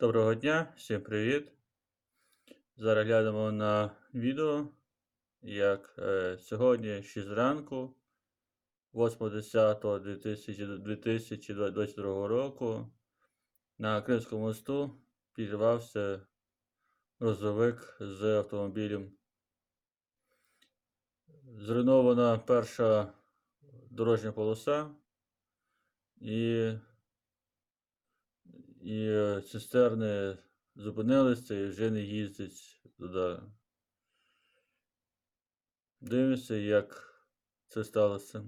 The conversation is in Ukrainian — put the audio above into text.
Доброго дня, всім привіт! Зараз глянемо на відео, як е, сьогодні 6 ранку, 8.10.2022 року, на Кримському мосту підірвався грузовик з автомобілем. Зруйнована перша дорожня полоса і і е, цистерни зупинилися і вже не їздять туди. Дивимося, як це сталося.